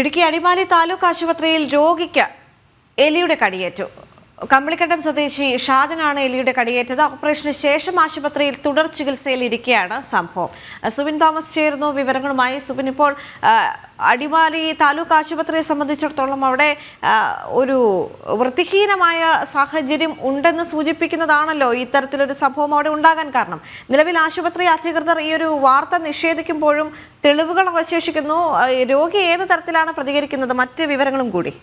ഇടുക്കി അടിമാലി താലൂക്ക് ആശുപത്രിയിൽ രോഗിക്ക് എലിയുടെ കടിയേറ്റു. കമ്പിളിക്കണ്ടം സ്വദേശി ഷാജനാണ് എലിയുടെ കടിയേറ്റത്. ഓപ്പറേഷന് ശേഷം ആശുപത്രിയിൽ തുടർ ചികിത്സയിൽ ഇരിക്കുകയാണ് സംഭവം. സുബിൻ തോമസ് ചേർന്നു വിവരങ്ങളുമായി. സുബിൻ ഇപ്പോൾ അടിമാലി താലൂക്ക് ആശുപത്രിയെ സംബന്ധിച്ചിടത്തോളം അവിടെ ഒരു വൃത്തിഹീനമായ സാഹചര്യം ഉണ്ടെന്ന് സൂചിപ്പിക്കുന്നതാണല്ലോ ഇത്തരത്തിലൊരു സംഭവം അവിടെ ഉണ്ടാകാൻ കാരണം. നിലവിൽ ആശുപത്രി അധികൃതർ ഈ ഒരു വാർത്ത നിഷേധിക്കുമ്പോഴും തെളിവുകൾ അവശേഷിക്കുന്നു. രോഗി ഏത് തരത്തിലാണ് പ്രതികരിക്കുന്നത്? മറ്റ് വിവരങ്ങളും കൂടി.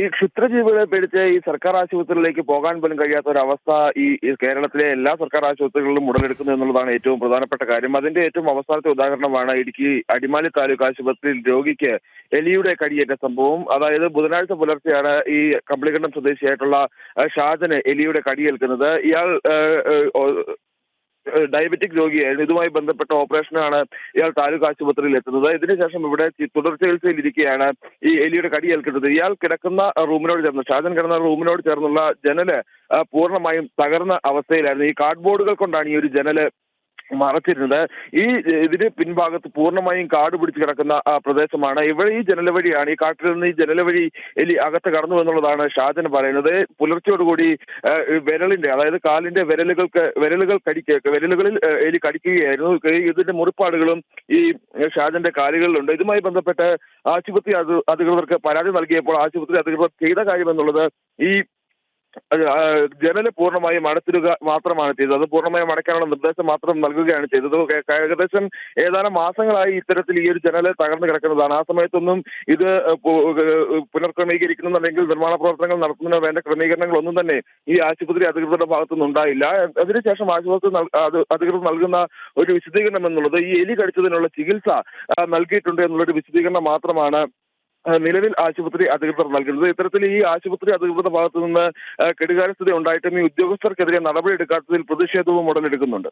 ഈ ക്ഷുദ്രജീവികളെ പേടിച്ച് ഈ സർക്കാർ ആശുപത്രിയിലേക്ക് പോകാൻ പോലും കഴിയാത്ത ഒരു അവസ്ഥ ഈ കേരളത്തിലെ എല്ലാ സർക്കാർ ആശുപത്രികളിലും ഉടലെടുക്കുന്നു എന്നുള്ളതാണ് ഏറ്റവും പ്രധാനപ്പെട്ട കാര്യം. അതിന്റെ ഏറ്റവും അവസാനത്തെ ഉദാഹരണമാണ് ഇടുക്കി അടിമാലി താലൂക്ക് ആശുപത്രിയിൽ രോഗിക്ക് എലിയുടെ കടിയേറ്റ സംഭവം. അതായത് ബുധനാഴ്ച പുലർച്ചെയാണ് ഈ കമ്പളികണ്ഠം സ്വദേശിയായിട്ടുള്ള ഷാജന് എലിയുടെ കടിയേൽക്കുന്നത്. ഇയാൾ ഡയബറ്റിക് രോഗിയായിരുന്നു. ഇതുമായി ബന്ധപ്പെട്ട ഓപ്പറേഷനാണ് ഇയാൾ താലൂക്ക് ആശുപത്രിയിൽ എത്തുന്നത്. ഇതിനുശേഷം ഇവിടെ തുടർ ചികിത്സയിൽ ഇരിക്കുകയാണ് ഈ എലിയുടെ കടി ഏൽക്കുന്നത് ഇയാൾ കിടക്കുന്ന റൂമിനോട് ചേർന്ന് ഷാജൻ കിടന്ന റൂമിനോട് ചേർന്നുള്ള ജനൽ പൂർണമായും തകർന്ന അവസ്ഥയിലായിരുന്നു. ഈ കാർഡ്ബോർഡുകൾ കൊണ്ടാണ് ഈ ഒരു ജനൽ മറച്ചിരുന്നത്. ഈ ഇതിന് പിൻഭാഗത്ത് പൂർണമായും കാട് പിടിച്ച് കിടക്കുന്ന പ്രദേശമാണ്. ഇവിടെ ഈ ജനല വഴിയാണ് ഈ കാട്ടിൽ നിന്ന് ഈ ജനല വഴി എലി അകത്ത് കടന്നു എന്നുള്ളതാണ് ഷാജൻ പറയുന്നത്. പുലർച്ചയോടുകൂടി വിരലിന്റെ അതായത് കാലിന്റെ വിരലുകൾക്ക് വിരലുകൾ കടിക്ക വിരലുകളിൽ എലി കടിക്കുകയായിരുന്നു. ഇതിന്റെ മുറിപ്പാടുകളും ഈ ഷാജന്റെ കാലുകളിലുണ്ട്. ഇതുമായി ബന്ധപ്പെട്ട് ആശുപത്രി അധികൃതർക്ക് പരാതി നൽകിയപ്പോൾ ആശുപത്രി അധികൃതർ ചെയ്ത കാര്യം എന്നുള്ളത് ഈ ജനൽ പൂർണമായും അടച്ചിടുക മാത്രമാണ് ചെയ്തത്. അത് പൂർണമായും അടയ്ക്കാനുള്ള നിർദ്ദേശം മാത്രം നൽകുകയാണ് ചെയ്തത്. ഏകദേശം ഏതാനും മാസങ്ങളായി ഇത്തരത്തിൽ ഈ ഒരു ജനൽ തകർന്നു കിടക്കുന്നതാണ്. ആ സമയത്തൊന്നും ഇത് പുനർക്രമീകരിക്കുന്നുണ്ടെങ്കിൽ നിർമ്മാണ പ്രവർത്തനങ്ങൾ നടത്തുന്നതിന് വേണ്ട ക്രമീകരണങ്ങൾ ഒന്നും തന്നെ ഈ ആശുപത്രി അധികൃതരുടെ ഭാഗത്തുനിന്ന് ഉണ്ടായില്ല. അതിനുശേഷം ആശുപത്രി അധികൃതർ നൽകുന്ന ഒരു വിശദീകരണം എന്നുള്ളത് ഈ എലി കടിച്ചതിനുള്ള ചികിത്സ നൽകിയിട്ടുണ്ട് എന്നുള്ളൊരു വിശദീകരണം മാത്രമാണ് നിലവിൽ ആശുപത്രി അധികൃതർ നൽകുന്നത് ഇത്തരത്തിൽ ഈ ആശുപത്രി അധികൃതരുടെ ഭാഗത്തു നിന്ന് കെടുകാര്യസ്ഥത ഉണ്ടായിട്ടും ഈ ഉദ്യോഗസ്ഥർക്കെതിരെ നടപടിയെടുക്കാത്തതിൽ പ്രതിഷേധവും ഉടലെടുക്കുന്നുണ്ട്.